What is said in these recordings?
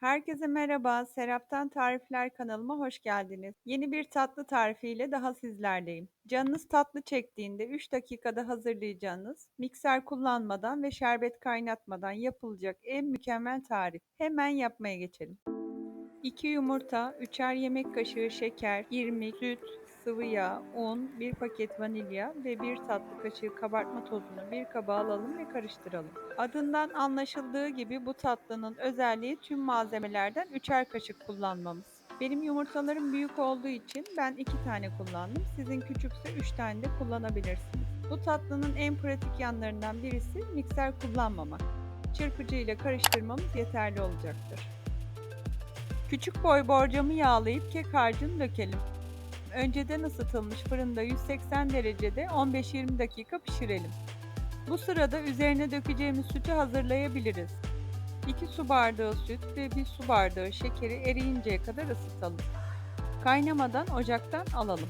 Herkese merhaba, Serap'tan Tarifler kanalıma hoş geldiniz. Yeni bir tatlı tarifiyle daha sizlerleyim. Canınız tatlı çektiğinde 3 dakikada hazırlayacağınız, mikser kullanmadan ve şerbet kaynatmadan yapılacak en mükemmel tarif. Hemen yapmaya geçelim. 2 yumurta, 3'er yemek kaşığı şeker, irmik, süt, sıvı yağ, un, 1 paket vanilya ve 1 tatlı kaşığı kabartma tozunu bir kaba alalım ve karıştıralım. Adından anlaşıldığı gibi bu tatlının özelliği tüm malzemelerden 3'er kaşık kullanmamız. Benim yumurtalarım büyük olduğu için ben 2 tane kullandım. Sizin küçükse 3 tane de kullanabilirsiniz. Bu tatlının en pratik yanlarından birisi mikser kullanmamak. Çırpıcı ile karıştırmamız yeterli olacaktır. Küçük boy borcamı yağlayıp kek harcını dökelim. Önceden ısıtılmış fırında 180 derecede 15-20 dakika pişirelim. Bu sırada üzerine dökeceğimiz sütü hazırlayabiliriz. 2 su bardağı süt ve 1 su bardağı şekeri eriyinceye kadar ısıtalım. Kaynamadan ocaktan alalım.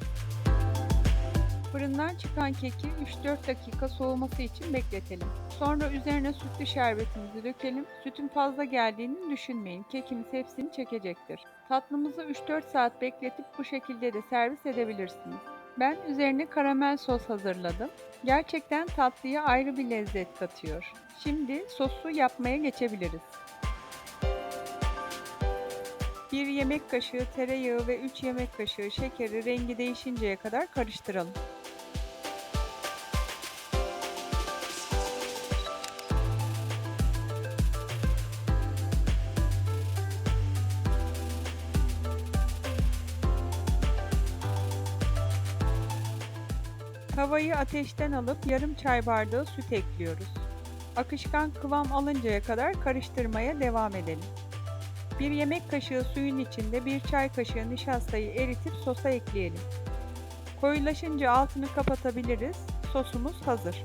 Fırından çıkan keki 3-4 dakika soğuması için bekletelim. Sonra üzerine sütlü şerbetimizi dökelim. Sütün fazla geldiğini düşünmeyin. Kekimiz hepsini çekecektir. Tatlımızı 3-4 saat bekletip bu şekilde de servis edebilirsiniz. Ben üzerine karamel sos hazırladım. Gerçekten tatlıya ayrı bir lezzet katıyor. Şimdi sosu yapmaya geçebiliriz. 1 yemek kaşığı tereyağı ve 3 yemek kaşığı şekeri rengi değişinceye kadar karıştıralım. Tavayı ateşten alıp yarım çay bardağı süt ekliyoruz. Akışkan kıvam alıncaya kadar karıştırmaya devam edelim. Bir yemek kaşığı suyun içinde bir çay kaşığı nişastayı eritip sosa ekleyelim. Koyulaşınca altını kapatabiliriz. Sosumuz hazır.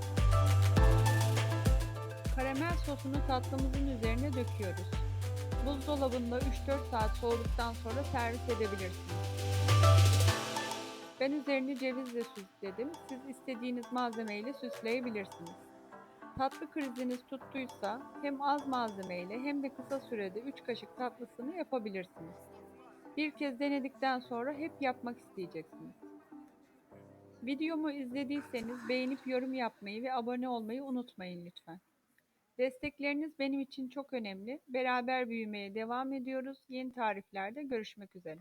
Karamel sosunu tatlımızın üzerine döküyoruz. Buzdolabında 3-4 saat soğuduktan sonra servis edebilirsiniz. Ben üzerini cevizle süsledim. Siz istediğiniz malzemeyle süsleyebilirsiniz. Tatlı kriziniz tuttuysa hem az malzemeyle hem de kısa sürede 3 kaşık tatlısını yapabilirsiniz. Bir kez denedikten sonra hep yapmak isteyeceksiniz. Videomu izlediyseniz beğenip yorum yapmayı ve abone olmayı unutmayın lütfen. Destekleriniz benim için çok önemli. Beraber büyümeye devam ediyoruz. Yeni tariflerde görüşmek üzere.